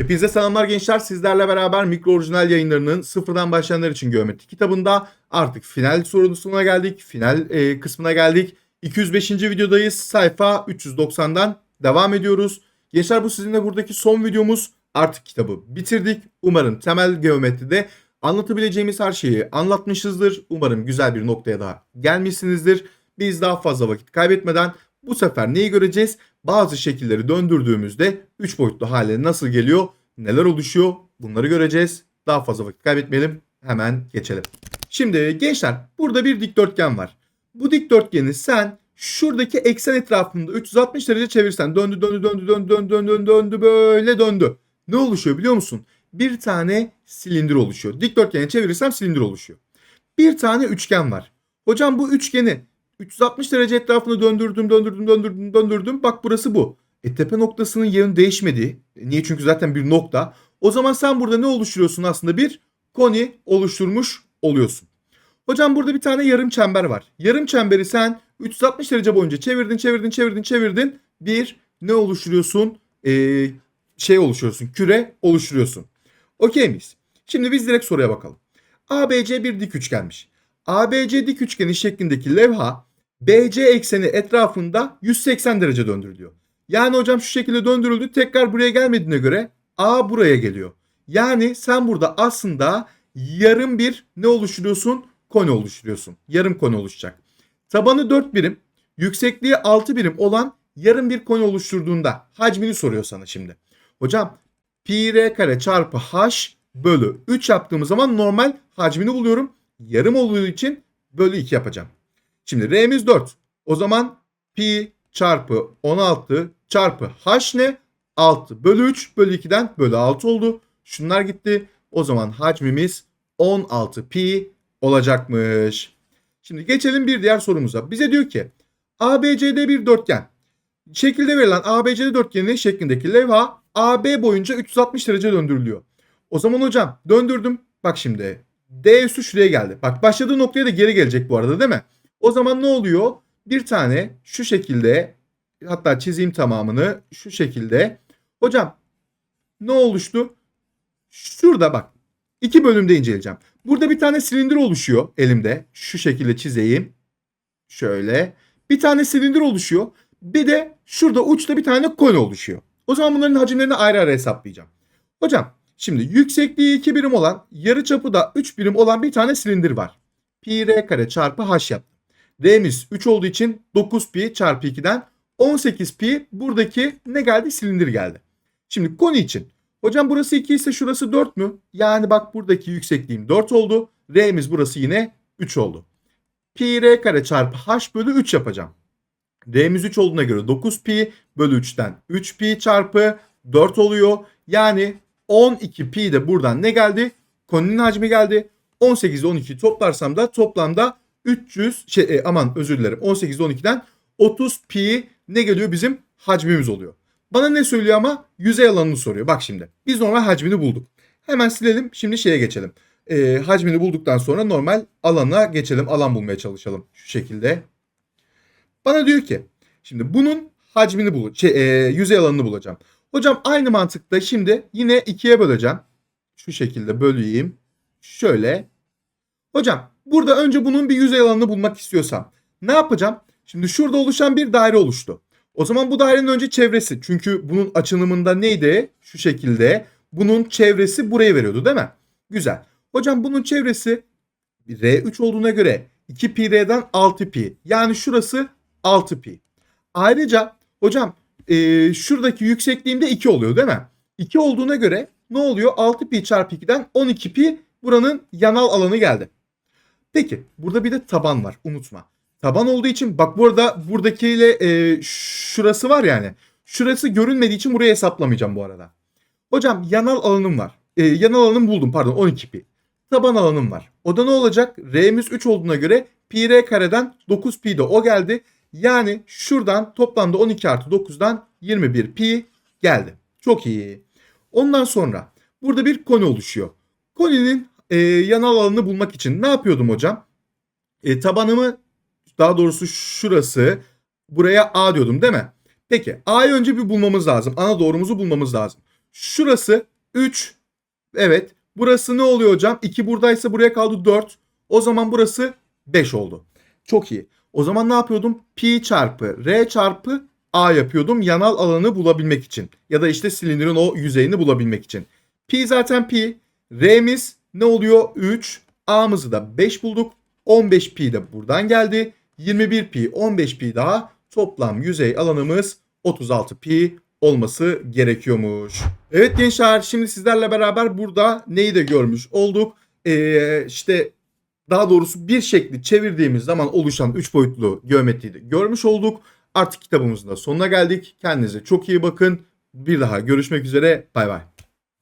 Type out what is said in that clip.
Hepinize selamlar gençler. Sizlerle beraber mikro orijinal yayınlarının sıfırdan başlayanlar için geometri kitabında artık final sorusuna geldik. Final e, kısmına geldik. 205. videodayız. Sayfa 390'dan devam ediyoruz. Gençler bu sizinle buradaki son videomuz. Artık kitabı bitirdik. Umarım temel geometride anlatabileceğimiz her şeyi anlatmışızdır. Umarım güzel bir noktaya daha gelmişsinizdir. Biz daha fazla vakit kaybetmeden bu sefer neyi göreceğiz? Bazı şekilleri döndürdüğümüzde 3 boyutlu hale nasıl geliyor? Neler oluşuyor? Bunları göreceğiz. Daha fazla vakit kaybetmeyelim. Hemen geçelim. Şimdi gençler burada bir dikdörtgen var. Bu dikdörtgeni sen şuradaki eksen etrafında 360 derece çevirsen döndü döndü döndü döndü döndü döndü döndü, böyle döndü. Ne oluşuyor biliyor musun? Bir tane silindir oluşuyor. Dikdörtgeni çevirirsem silindir oluşuyor. Bir tane üçgen var. Hocam bu üçgeni 360 derece etrafını döndürdüm, döndürdüm, döndürdüm, döndürdüm. Bak burası bu. E tepe noktasının yerin değişmedi. Niye? Çünkü zaten bir nokta. O zaman sen burada ne oluşturuyorsun aslında? Bir koni oluşturmuş oluyorsun. Hocam burada bir tane yarım çember var. Yarım çemberi sen 360 derece boyunca çevirdin, çevirdin, çevirdin, çevirdin. Bir ne oluşturuyorsun? Ee, şey oluşturuyorsun. Küre oluşturuyorsun. Okey miyiz? Şimdi biz direkt soruya bakalım. ABC bir dik üçgenmiş. ABC dik üçgeni şeklindeki levha BC ekseni etrafında 180 derece döndürülüyor. Yani hocam şu şekilde döndürüldü. Tekrar buraya gelmediğine göre A buraya geliyor. Yani sen burada aslında yarım bir ne oluşturuyorsun? Koni oluşturuyorsun. Yarım koni oluşacak. Tabanı 4 birim, yüksekliği 6 birim olan yarım bir koni oluşturduğunda hacmini soruyor sana şimdi. Hocam pi r kare çarpı h bölü 3 yaptığımız zaman normal hacmini buluyorum. Yarım olduğu için bölü 2 yapacağım. Şimdi r'miz 4. O zaman pi çarpı 16 çarpı h ne? 6 bölü 3 bölü 2'den bölü 6 oldu. Şunlar gitti. O zaman hacmimiz 16 pi olacakmış. Şimdi geçelim bir diğer sorumuza. Bize diyor ki ABCD bir dörtgen. Şekilde verilen ABCD dörtgeni şeklindeki levha AB boyunca 360 derece döndürülüyor. O zaman hocam döndürdüm. Bak şimdi D üssü şuraya geldi. Bak başladığı noktaya da geri gelecek bu arada değil mi? O zaman ne oluyor? Bir tane şu şekilde hatta çizeyim tamamını şu şekilde. Hocam ne oluştu? Şurada bak iki bölümde inceleyeceğim. Burada bir tane silindir oluşuyor elimde. Şu şekilde çizeyim. Şöyle. Bir tane silindir oluşuyor. Bir de şurada uçta bir tane koni oluşuyor. O zaman bunların hacimlerini ayrı ayrı hesaplayacağım. Hocam şimdi yüksekliği 2 birim olan yarıçapı da 3 birim olan bir tane silindir var. Pi r kare çarpı h yaptım. R'miz 3 olduğu için 9 pi çarpı 2'den 18 pi buradaki ne geldi? Silindir geldi. Şimdi koni için. Hocam burası 2 ise şurası 4 mü? Yani bak buradaki yüksekliğim 4 oldu. R'miz burası yine 3 oldu. Pi r kare çarpı h bölü 3 yapacağım. R'miz 3 olduğuna göre 9 pi bölü 3'ten 3 pi çarpı 4 oluyor. Yani 12 pi de buradan ne geldi? Koninin hacmi geldi. 18 ile 12'yi toplarsam da toplamda 300 şey e, aman özür dilerim 18 ile 12'den 30 pi ne geliyor bizim hacmimiz oluyor. Bana ne söylüyor ama yüzey alanını soruyor. Bak şimdi biz normal hacmini bulduk. Hemen silelim şimdi şeye geçelim. E, hacmini bulduktan sonra normal alana geçelim. Alan bulmaya çalışalım şu şekilde. Bana diyor ki şimdi bunun hacmini bul şey, e, yüzey alanını bulacağım. Hocam aynı mantıkta şimdi yine ikiye böleceğim. Şu şekilde böleyim. Şöyle. Hocam burada önce bunun bir yüzey alanını bulmak istiyorsam ne yapacağım? Şimdi şurada oluşan bir daire oluştu. O zaman bu dairenin önce çevresi. Çünkü bunun açılımında neydi? Şu şekilde. Bunun çevresi burayı veriyordu değil mi? Güzel. Hocam bunun çevresi R3 olduğuna göre 2 pi R'den 6 pi. Yani şurası 6 pi. Ayrıca hocam e, şuradaki yüksekliğimde 2 oluyor değil mi? 2 olduğuna göre ne oluyor? 6 pi çarpı 2'den 12 pi buranın yanal alanı geldi. Peki burada bir de taban var unutma. Taban olduğu için bak burada buradakiyle e, şurası var yani. Şurası görünmediği için burayı hesaplamayacağım bu arada. Hocam yanal alanım var. E, yanal alanım buldum pardon 12 pi. Taban alanım var. O da ne olacak? R'miz 3 olduğuna göre pi r kareden 9 pi de o geldi. Yani şuradan toplamda 12 artı 9'dan 21 pi geldi. Çok iyi. Ondan sonra burada bir koni oluşuyor. Koninin e, yanal alanını bulmak için ne yapıyordum hocam? E, tabanımı daha doğrusu şurası buraya A diyordum değil mi? Peki A'yı önce bir bulmamız lazım. Ana doğrumuzu bulmamız lazım. Şurası 3. Evet. Burası ne oluyor hocam? 2 buradaysa buraya kaldı 4. O zaman burası 5 oldu. Çok iyi. O zaman ne yapıyordum? Pi çarpı R çarpı A yapıyordum yanal alanı bulabilmek için. Ya da işte silindirin o yüzeyini bulabilmek için. Pi zaten pi. R'miz ne oluyor? 3. A'mızı da 5 bulduk. 15 pi de buradan geldi. 21 pi 15 pi daha toplam yüzey alanımız 36 pi olması gerekiyormuş. Evet gençler şimdi sizlerle beraber burada neyi de görmüş olduk. Ee, işte daha doğrusu bir şekli çevirdiğimiz zaman oluşan 3 boyutlu geometriyi de görmüş olduk. Artık kitabımızın da sonuna geldik. Kendinize çok iyi bakın. Bir daha görüşmek üzere. Bay bay.